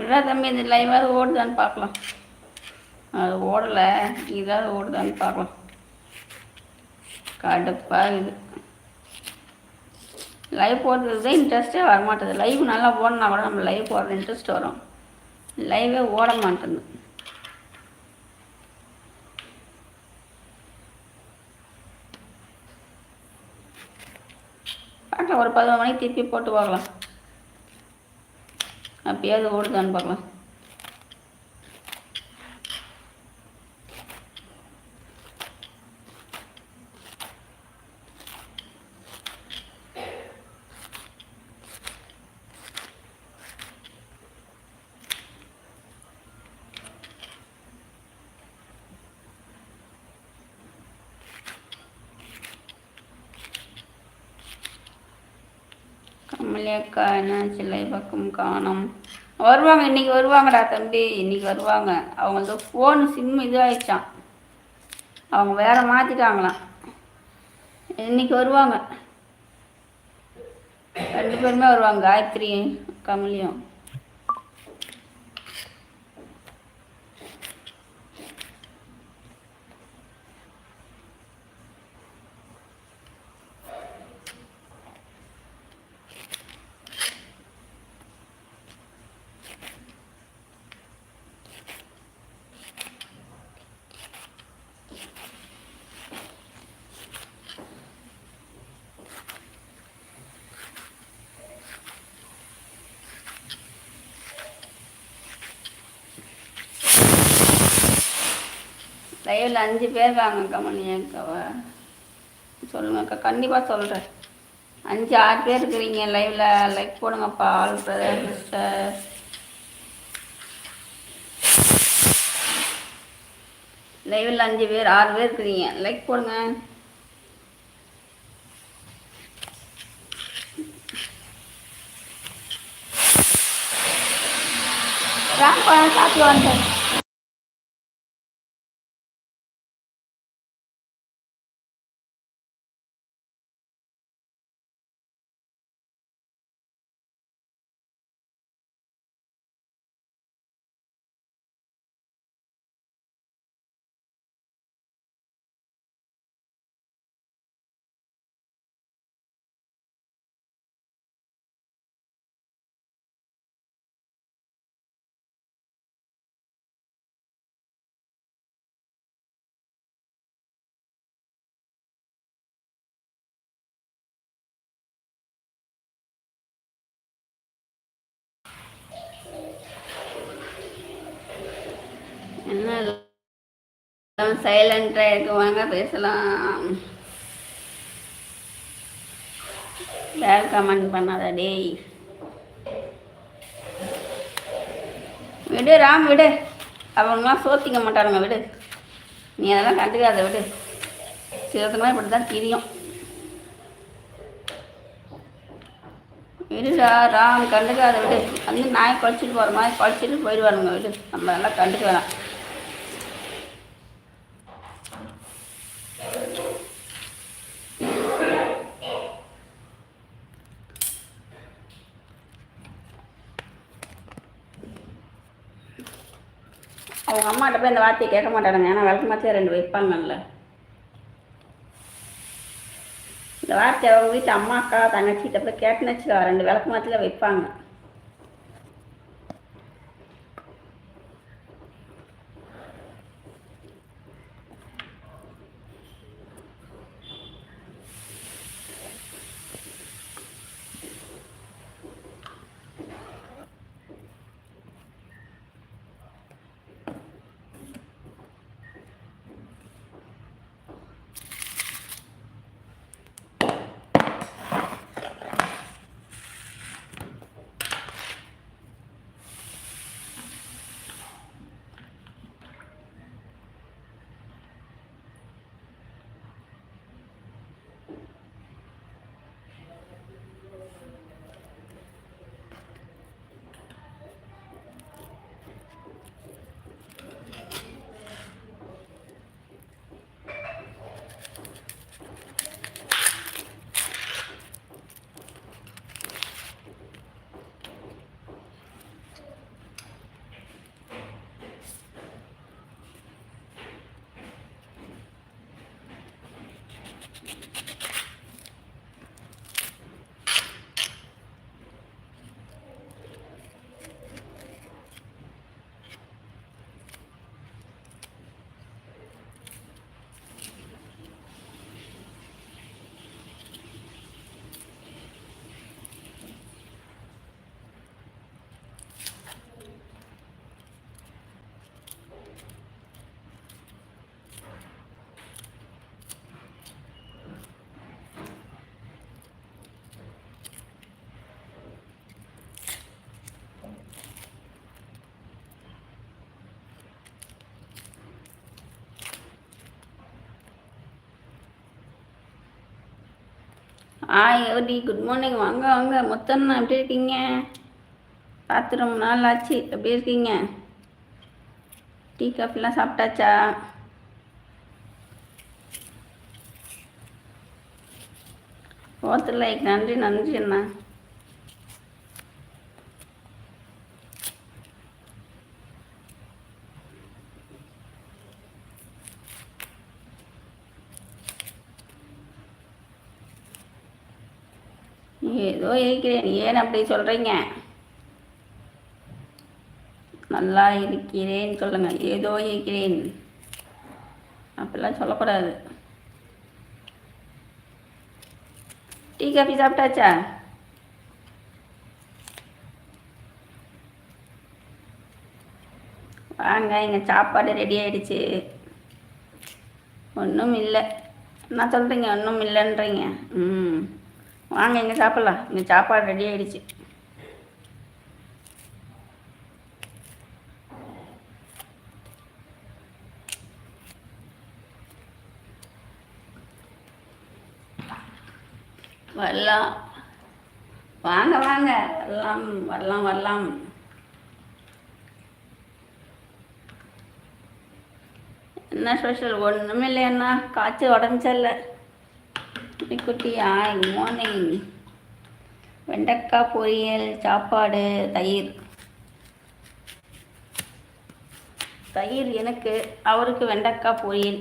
விடா தம்பி இந்த லைவாவது ஓடுதான்னு பார்க்கலாம். அது ஓடலை இதாவது ஓடுதான்னு பார்க்கலாம். கடுப்பாக இது லைவ் போடுறது தான் இன்ட்ரெஸ்ட்டே வரமாட்டேது. லைவ் நல்லா போடணும்னா கூட நம்ம லைவ் போடுற இன்ட்ரெஸ்ட் வரும். லைவே ஓட மாட்டேங்குது. பார்க்கலாம் ஒரு பதினொரு மணிக்கு திருப்பி போட்டு பார்க்கலாம். அப்பயாவது ஓடுதான்னு பார்க்கலாம். கமலேக்கா என்ன சில்லை பக்கம் காணோம். வருவாங்க இன்னைக்கு வருவாங்கடா தம்பி இன்னைக்கு வருவாங்க. அவங்களது ஃபோன் சிம் இதாகிடுச்சான் அவங்க வேற மாற்றிட்டாங்களாம் இன்னைக்கு வருவாங்க. ரெண்டு பேருமே வருவாங்க காயத்ரி கமலியும். லைவில் அஞ்சு பேர் இருக்காங்க கமலி அக்காவா சொல்லுங்க அக்கா கண்டிப்பாக சொல்கிறேன் அஞ்சு ஆறு பேர் இருக்கிறீங்க லைவில் லைக் போடுங்கப்பா ஆல் பிரதர் சிஸ்டர் லைவில் அஞ்சு பேர் ஆறு பேர் இருக்கிறீங்க லைக் போடுங்க. ராப்பா சாப்பிட்டு வந்துட்டேன் என்ன எல்லாம் சைலண்டாக இருக்குவாங்க பேசலாம். யார் கமெண்ட் பண்ணாத டேய். விடு ராம் விடு. அவங்களாம் சோத்திக்க மாட்டானுங்க விடு. நீ அதெல்லாம் கண்டுக்காத விடு. சிவத்தெல்லாம் இப்படி தான் தெரியும். விடுடா ராம் கண்டுக்காத விடு. வந்து நாய் குழச்சிட்டு போகிற மாதிரி குழச்சிட்டு போயிடுவானுங்க விடு. நம்ம அதெல்லாம் கண்டுக்க வேணாம். அவங்க அம்மாட்ட போய் இந்த வார்த்தையை கேட்க மாட்டானுங்க. ஏன்னா விளக்கு ரெண்டு வைப்பாங்கல்ல. இந்த வார்த்தை அவங்க வீட்டு அம்மா அக்கா தங்கச்சிகிட்ட போய் கேட்டுன்னு வச்சுக்கோ. ரெண்டு விளக்கு வைப்பாங்க. ஆய் யோடி குட் மார்னிங் வாங்க வாங்க. மொத்தம்ண்ணா எப்படி இருக்கீங்க? பார்த்து ரொம்ப நாள் ஆச்சு. எப்படி இருக்கீங்க? டீ காஃபிலாம் சாப்பிட்டாச்சா? ஓத்தர் லைக் நன்றி நன்றி அண்ணா. ஏதோ இருக்கிறேன் ஏன் அப்படி சொல்கிறீங்க நல்லா இருக்கிறேன் சொல்லுங்கள் ஏதோ இருக்கிறேன். அப்படிலாம் சொல்லக்கூடாது. டீ காஃபி சாப்பிட்டாச்சா? வாங்க எங்கள் சாப்பாடு ரெடி ஆயிடுச்சு. ஒன்றும் இல்லை. என்ன சொல்கிறீங்க ஒன்றும் இல்லைன்றீங்க. ம். வாங்க இங்கே சாப்பிட்லாம். இங்கே சாப்பாடு ரெடி ஆகிடுச்சு வரலாம். வாங்க வாங்க. வரலாம் வரலாம் வரலாம். என்ன ஸ்பெஷல் ஒன்றுமே இல்லைன்னா காய்ச்சி உடம்பு சரியில்லை. குட்டி ஆய் மார்னிங் வெண்டைக்காய் பொரியல் சாப்பாடு தயிர். தயிர் எனக்கு அவருக்கு வெண்டைக்காய் பொரியல்.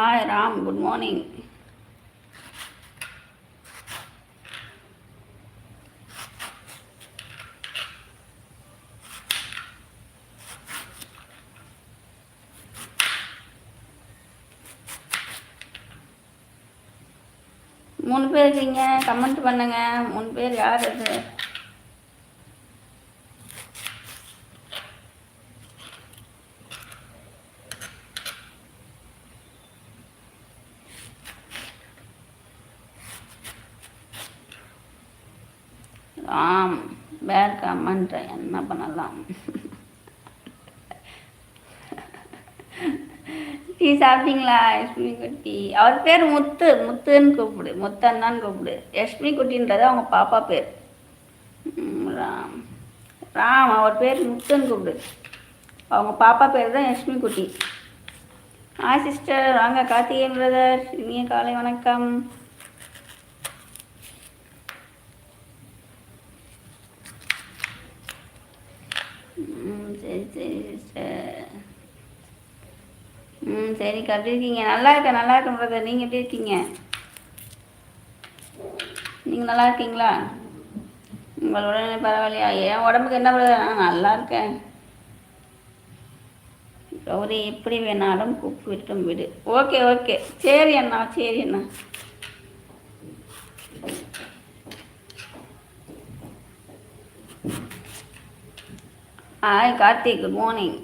ஆய் ராம் குட் மார்னிங் மூணு பேர் இருக்கீங்க கமெண்ட் பண்ணுங்க. மூணு பேர் யார்? அது ஆம் பேர் கமெண்ட் என்ன பண்ணலாம்? டீ சாப்பிட்டீங்களா? யஷ்மி குட்டி. அவர் பேர் முத்து. முத்துன்னு கூப்பிடு. முத்தன்னான்னு கூப்பிடு. யஷ்மி குட்டின்றது அவங்க பாப்பா பேர். ராம். ராம் அவர் பேர் முத்துன்னு கூப்பிடு. அவங்க பாப்பா பேர் தான் யஷ்மி குட்டி. ஆ சிஸ்டர் வாங்க கார்த்திகேயன் பிரதர் இனிய காலை வணக்கம். சரி சரி சிஸ்டர் ம் சரிக்கா. எப்படி இருக்கீங்க? நல்லா இருக்கேன். நல்லா இருக்கேன் பிரதர் நீங்கள் எப்படி இருக்கீங்க? நீங்கள் நல்லா இருக்கீங்களா? உங்கள் உடனே பரவாயில்லையா? என் உடம்புக்கு என்ன பிரதர் நான் நல்லா இருக்கேன். கௌரி எப்படி வேணாலும் கூப்பிட்டும் விடு. Okay okay. சரி அண்ணா சரி அண்ணா. ஹாய் கார்த்திக். குட் மார்னிங்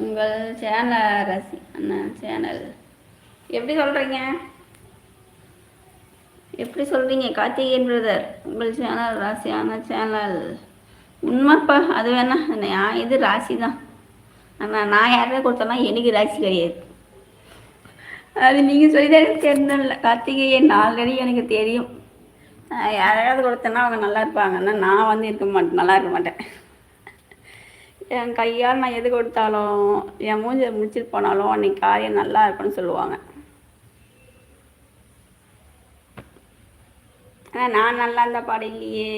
உங்கள் சேனல் ரசி அண்ணா சேனல்? எப்படி சொல்கிறீங்க எப்படி சொல்கிறீங்க கார்த்திகேயன் பிரதர் உங்கள் சேனல் ராசியான சேனல் உண்மைப்பா அது வேணா. நான் இது ராசி தான் ஆனால் நான் யாராவது கொடுத்தேன்னா எனக்கு ராசி கிடையாது. அது நீங்கள் சொல்லி தான் எனக்கு தெரிஞ்சதில்ல கார்த்திகேயன் ஆல்ரெடி எனக்கு தெரியும். யாராவது கொடுத்தேன்னா அவங்க நல்லா இருப்பாங்கன்னா நான் வந்து இருக்க மாட்டேன். நல்லா இருக்க மாட்டேன். என் கையால் நான் எது கொடுத்தாலும் என் மூஞ்சியை முடிச்சிட்டு போனாலும் அன்றைக்கி காரியம் நல்லா இருக்குன்னு சொல்லுவாங்க. ஆனால் நான் நல்லா இருந்தால் பாடு இல்லையே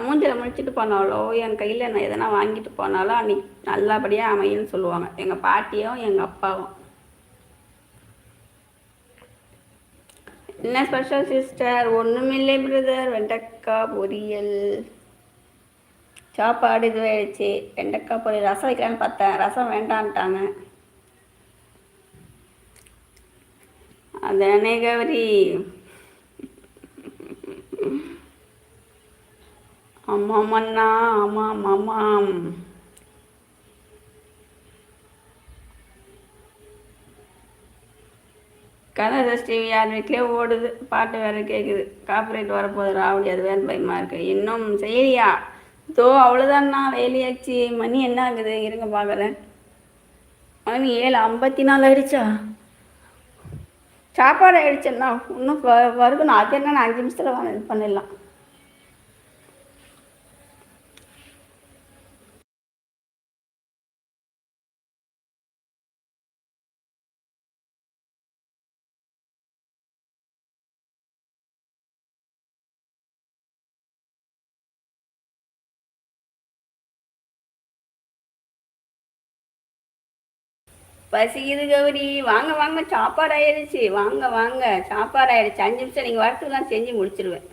மூஞ்சில் முடிச்சுட்டு போனாலோ என் கையில் நான் எதனா வாங்கிட்டு போனாலோ அன்றைக்கி நல்லபடியாக அமையுன்னு சொல்லுவாங்க. எங்கள் பாட்டியும் எங்கள் அப்பாவும். என்ன ஸ்பெஷல் சிஸ்டர் ஒன்றுமில்லை பிரதர் வெண்டைக்காய் பொரியல். சாப்பாடு இதுவாகிடுச்சு வெண்டைக்காய் பொரியல். ரசம் வைக்கலான்னு பார்த்தேன். ரசம் வேண்டான்ட்டாங்க. அதானே கௌரி ஆமாமண்ணா ஆமாம் ஆமாம் கனகஷ்டி யார் வீட்லேயே ஓடுது. பாட்டு வேறு கேட்குது காப்பரேட் வரப்போகுது. ராவடி அது வேறு பயமாக இருக்குது இன்னும் செய்யலையா? தோ அவ்வளோதான்ண்ணா வேலையாச்சு. மணி என்ன ஆகுது? இருங்க பார்க்குறேன். மணி ஏழு ஐம்பத்தி நாலு ஆயிடுச்சா? சாப்பாடு ஆயிடுச்சுன்னா இன்னும் வருதுண்ணா அது என்ன அஞ்சு நிமிஷத்தில் இது பண்ணிடலாம். பசிக்குது கௌரி. வாங்க வாங்க சாப்பாடு ஆயிடுச்சு வாங்க வாங்க. சாப்பாடு ஆயிடுச்சு அஞ்சு நிமிஷம் நீங்கள் வரத்துக்கு தான் செஞ்சு முடிச்சிருவேன்.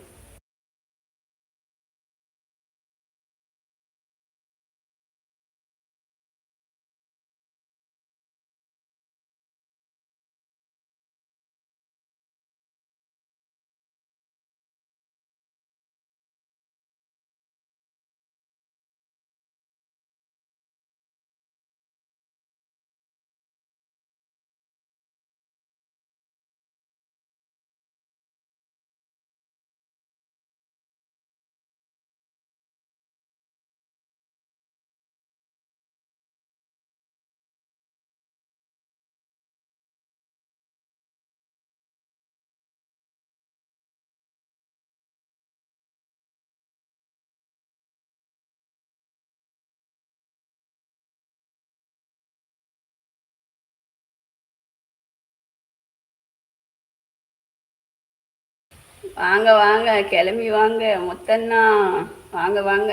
வாங்க வாங்க கிளம்பி வாங்க முத்தண்ணா. வாங்க வாங்க.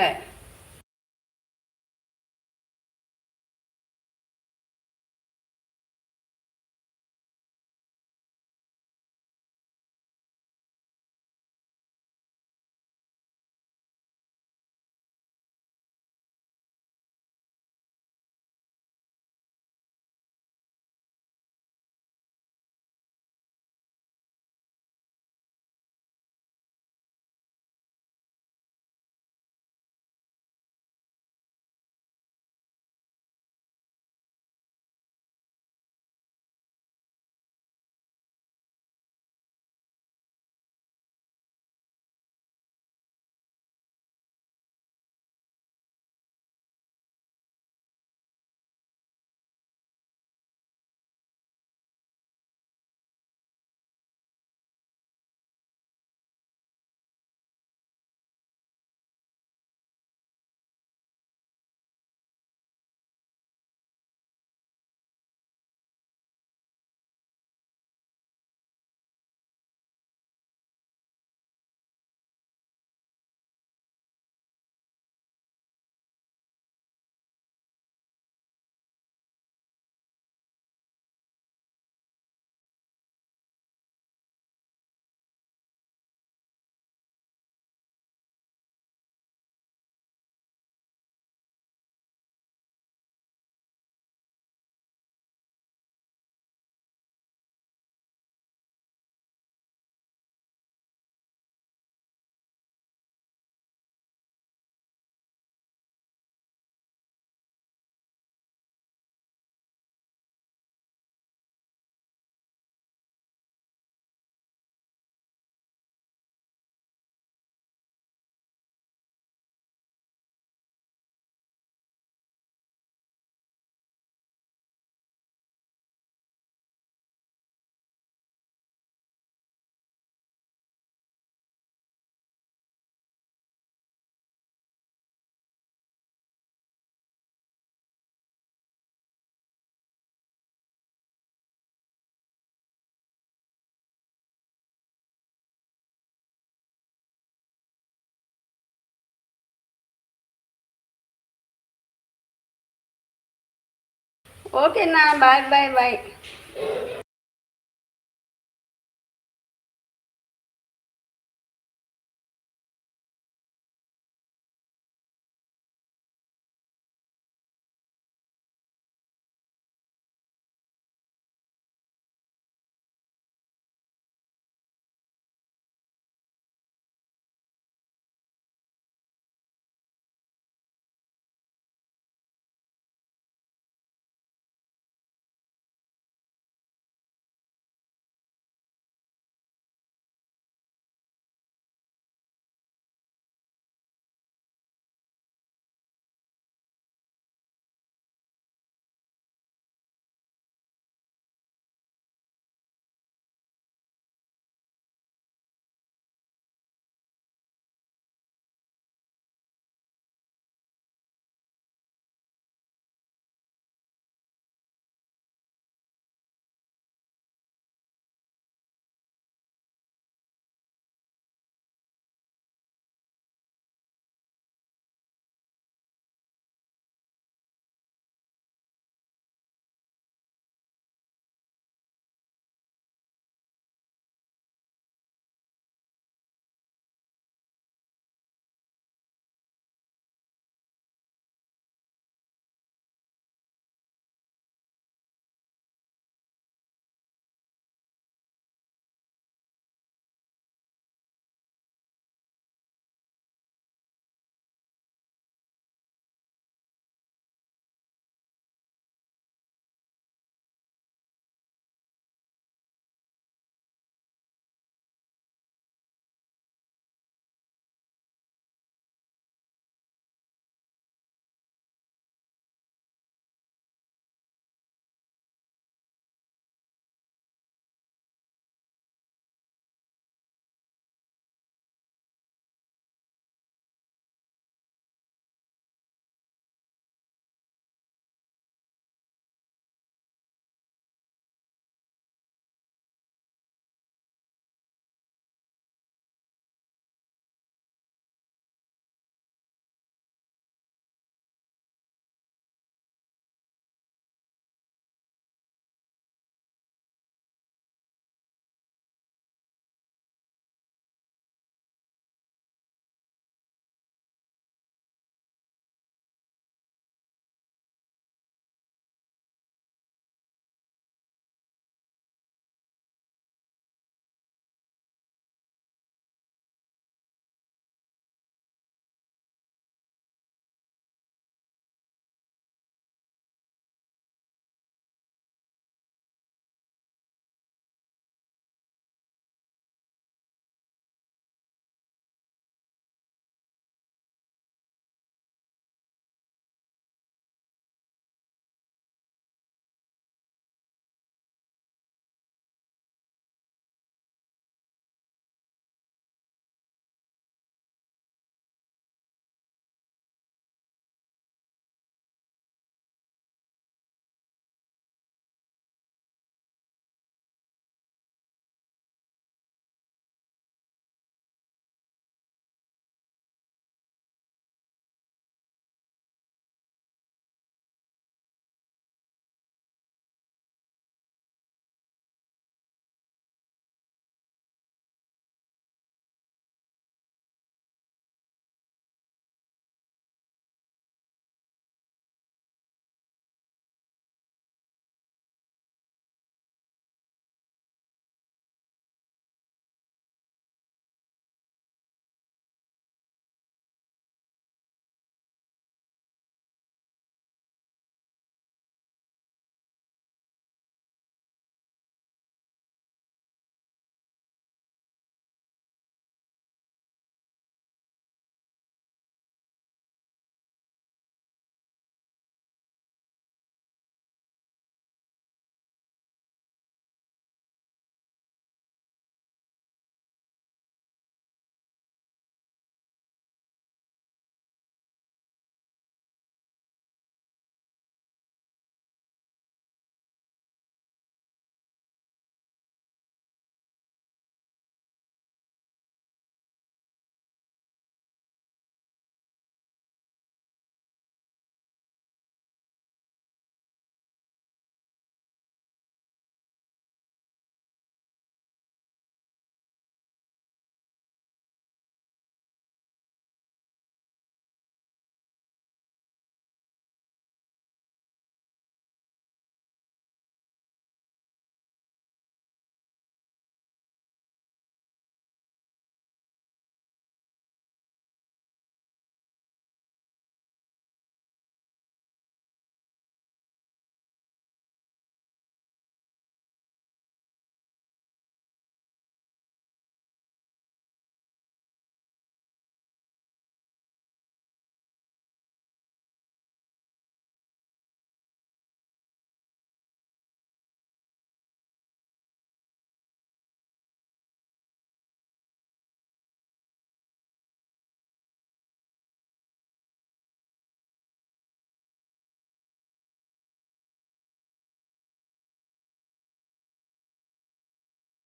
ஓகேண்ணா பாய் பாய் பாய்